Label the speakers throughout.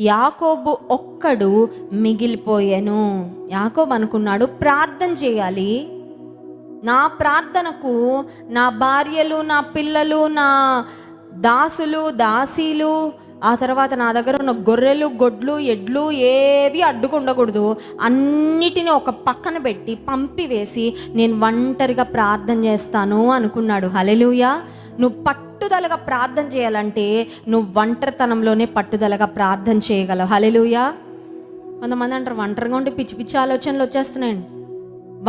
Speaker 1: యాకోబు ఒక్కడు మిగిలిపోయాను. యాకోబు అనుకున్నాడు ప్రార్థన చేయాలి. నా ప్రార్థనకు నా భార్యలు నా పిల్లలు నా దాసులు దాసీలు ఆ తర్వాత నా దగ్గర ఉన్న గొర్రెలు గొడ్లు ఎడ్లు ఏవి అడ్డుకుండకూడదు అన్నిటిని ఒక పక్కన పెట్టి పంపివేసి నేను ఒంటరిగా ప్రార్థన చేస్తాను అనుకున్నాడు. హలెలుయా నువ్వు పట్టుదలగా ప్రార్థన చేయాలంటే నువ్వు ఒంటరితనంలోనే పట్టుదలగా ప్రార్థన చేయగలవు. హలెలుయా కొంతమంది అంటారు ఒంటరిగా ఉంటే పిచ్చి పిచ్చి ఆలోచనలు వచ్చేస్తున్నాయండి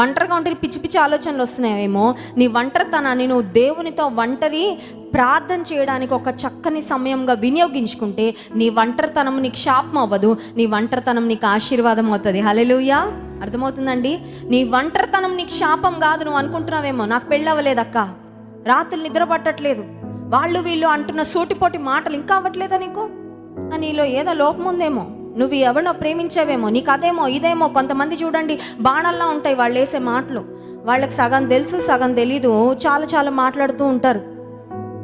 Speaker 1: ఒంటరిగా ఉంటే పిచ్చి పిచ్చి ఆలోచనలు వస్తున్నాయేమో. నీ ఒంటరితనాన్ని నువ్వు దేవునితో ఒంటరి ప్రార్థన చేయడానికి ఒక చక్కని సమయంగా వినియోగించుకుంటే నీ ఒంటరితనం నీకు శాపం అవ్వదు. నీ ఒంటరితనం నీకు ఆశీర్వాదం అవుతుంది. హలెలుయా అర్థమవుతుందండి? నీ ఒంటరితనం నీకు శాపం కాదు నువ్వు అనుకుంటున్నావేమో. నాకు పెళ్ళి అవ్వలేదక్క. రాత్రులు నిద్ర పట్టట్లేదు వాళ్ళు వీళ్ళు అంటున్న సూటిపోటి మాటలు ఇంకా అవ్వట్లేదా నీకు? నీలో ఏదో లోపం ఉందేమో? నువ్వు ఎవరినో ప్రేమించావేమో? నీకు అదేమో ఇదేమో? కొంతమంది చూడండి బాణల్లా ఉంటాయి వాళ్ళు వేసే మాటలు. వాళ్ళకి సగం తెలుసు సగం తెలీదు. చాలా చాలా మాట్లాడుతూ ఉంటారు.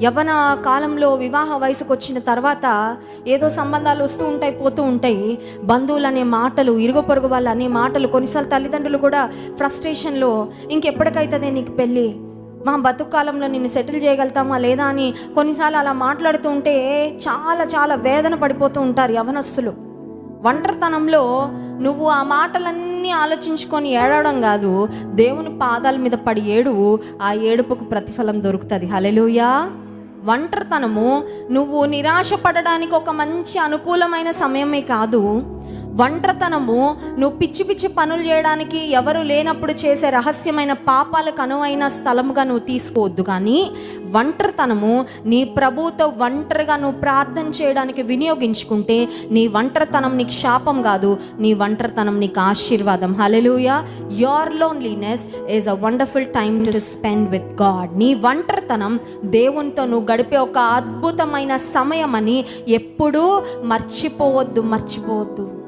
Speaker 1: యవ్వన కాలంలో వివాహ వయసుకు వచ్చిన తర్వాత ఏదో సంబంధాలు వస్తూ ఉంటాయి పోతూ ఉంటాయి. బంధువులు అనే మాటలు ఇరుగు పొరుగు వాళ్ళు అనే మాటలు కొన్నిసార్లు తల్లిదండ్రులు కూడా ఫ్రస్ట్రేషన్లో ఇంకెప్పటికైతుందే నీకు పెళ్ళి? మా బతుకాలంలో నిన్ను సెటిల్ చేయగలుగుతామా లేదా అని కొన్నిసార్లు అలా మాట్లాడుతూ ఉంటే చాలా చాలా వేదన పడిపోతూ ఉంటారు యవనస్తులు. ఒంటరితనంలో నువ్వు ఆ మాటలన్నీ ఆలోచించుకొని ఏడవడం కాదు దేవుని పాదాల మీద పడి ఏడువు ఆ ఏడుపుకు ప్రతిఫలం దొరుకుతుంది. హలెలుయా ఒంటరితనము నువ్వు నిరాశ పడడానికి ఒక మంచి అనుకూలమైన సమయమే కాదు ఒంటరితనము నువ్వు పిచ్చి పిచ్చి పనులు చేయడానికి ఎవరు లేనప్పుడు చేసే రహస్యమైన పాపాలకు అనువైన స్థలముగా నువ్వు తీసుకోవద్దు. కానీ ఒంటరితనము నీ ప్రభుతో ఒంటరిగా నువ్వు ప్రార్థన చేయడానికి వినియోగించుకుంటే నీ ఒంటరితనం నీకు శాపం కాదు నీ ఒంటరితనం నీకు ఆశీర్వాదం. Hallelujah your loneliness is a wonderful time to spend with God నీ ఒంటరితనం దేవునితో నువ్వు గడిపే ఒక అద్భుతమైన సమయం అని ఎప్పుడూ మర్చిపోవద్దు మర్చిపోవద్దు.